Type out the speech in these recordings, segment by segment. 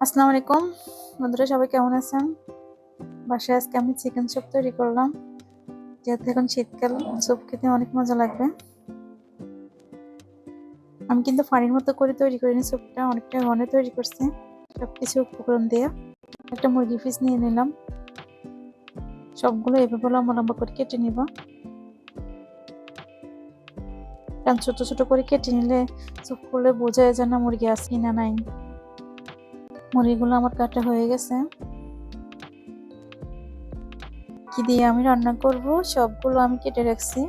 আসসালামু আলাইকুম। বন্ধুরা, সবাই কেমন আছেন? বাসায় আজকে আমি চিকেন স্যুপ তৈরি করলাম। যেহেতু এখন শীতকাল স্যুপ খেতে অনেক মজা লাগবে। আমি কিন্তু ফাড়ির মতো করে তৈরি করিনি স্যুপটা অনেকটা ঘনে তৈরি করছি। সব কিছু উপকরণ দিয়ে একটা মুরগি পিস নিয়ে নিলাম। সবগুলো এভাবে লম্বা লম্বা করে কেটে নিব। কারণ ছোট ছোট করে কেটে নিলে স্যুপ করলে বোঝা যায় না, মুরগি আছে না নাই। মুড়িগুলো আমার কাটা হয়ে গেছে। কি দিয়ে আমি রান্না করব? সবগুলো আমি কেটে রাখছি।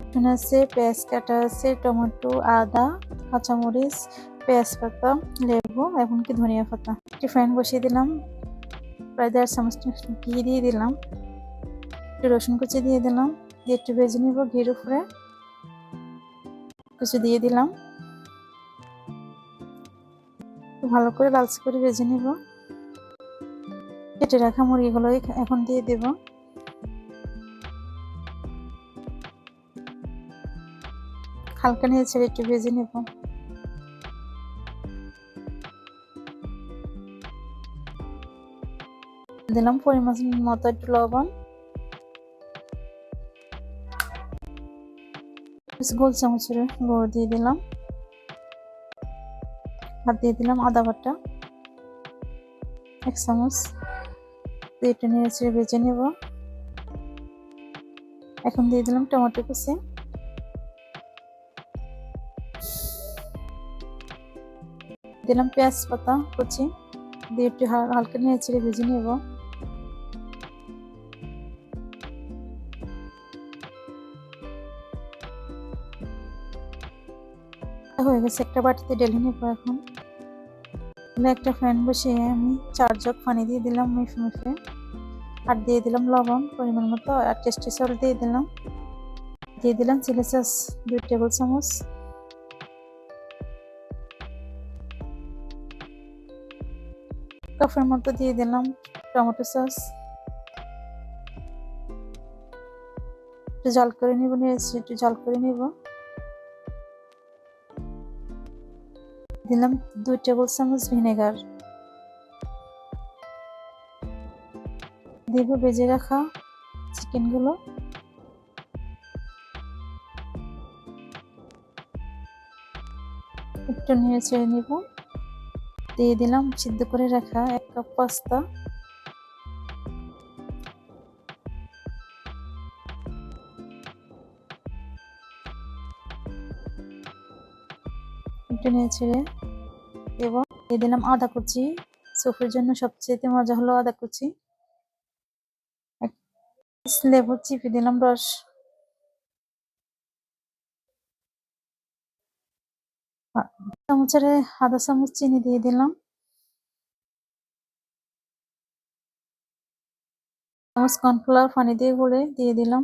এখানে আছে পেঁয়াজ কাটা আছে, টমেটো, আদা, কাঁচামরিচ পেঁয়াজ পাতা লেবু, এমনকি ধনিয়া পাতা। একটি ফ্যান বসিয়ে দিলাম। প্রায় দেড় চামচ ঘি দিয়ে দিলাম। একটু রসুন কুচি দিয়ে দিলাম। দিয়ে একটু ভেজে নিব ঘির উপরে। কিছু দিয়ে দিলাম। ভালো করে লালচে করে ভেজে নিব। কেটে রাখা মুরগিগুলো এখন দিয়ে দেব। হালকা নিয়ে ছেড়ে একটু ভেজে নেব। দিলাম পরিমাণ মতো একটু লবণ। গোল চামচের গুঁড়ো দিয়ে দিলাম। আর দিয়ে দিলাম, আদা বাটা। এক চামচ এটা নিয়ে ছেড়ে বেজে নেব। এখন দিয়ে দিলাম টমেটো কুচি। দিলাম পেঁয়াজ পাতা, কুচি। দিয়ে একটু হালকা নিয়ে ছেড়ে ভেজে নেব। হয়ে গেছে, একটা বাটিতে ঢেলে নেব এখন। একটা ফ্যান বসিয়ে আমি চার জগ পানি দিয়ে দিলাম মেফে মেফে আর দিয়ে দিলাম লবণ, পরিমাণ মতো, আর টেস্টি সল দিয়ে দিলাম। দিয়ে দিলাম চিলি সস দুই টেবিল চামচ। কাপের মতো দিয়ে দিলাম টমেটো সস একটু জল করে নিব নিয়েছি একটু জল করে নিব। দিলাম দুই টেবিল চামচ ভিনেগার দেব বেজে রাখা চিকেনগুলো একটু নিয়ে ছেড়ে নিব দিয়ে দিলাম সিদ্ধ করে রাখা এক কাপ পাস্তা একটু নিয়ে ছেড়ে। এবং দিয়ে দিলাম আদা কুচি। সুপের জন্য সবচেয়ে মজা হলো আদা কুচি। লেবু চিপে দিলাম রস। চামচের আধা চামচ চিনি দিয়ে দিলাম। চামচ কর্নফ্লাওয়ার পানি দিয়ে গুলে দিয়ে দিলাম।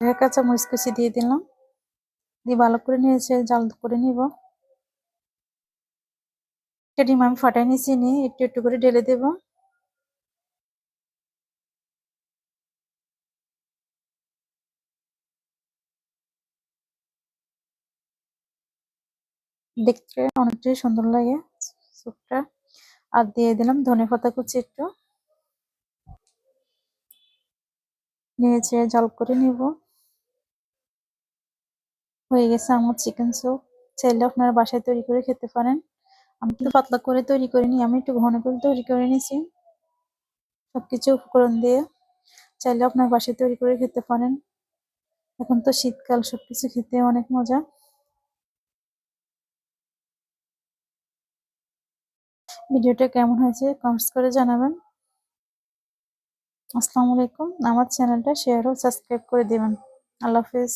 কাঁচা মরিচ কুচি দিয়ে দিলাম। দিয়ে ভালো করে নিয়েছে জাল করে নিব। একটা ডিম আমি ফাটাই নিয়েছি, নিয়ে একটু একটু করে ঢেলে দেব। দেখতে অনেকটাই সুন্দর লাগে, স্যুপটা। আর দিয়ে দিলাম ধনে পাতা কুচি একটু। নিয়েছে জল করে নিব। হয়ে গেছে আমার চিকেন স্যুপ চাইলে আপনারা বাসায় তৈরি করে খেতে পারেন। আমি কিন্তু পাতলা করে তৈরি করিনি, আমি একটু ঘন করে তৈরি করে নিয়েছি। সবকিছু উপকরণ দিয়ে। চাইলে আপনার বাসায় তৈরি করে খেতে পারেন। এখন তো শীতকাল, সবকিছু খেতে অনেক মজা। ভিডিওটা কেমন হয়েছে কমেন্টস করে জানাবেন। আসসালামু আলাইকুম। আমার চ্যানেলটা শেয়ার ও সাবস্ক্রাইব করে দেবেন। আল্লাহ হাফিজ।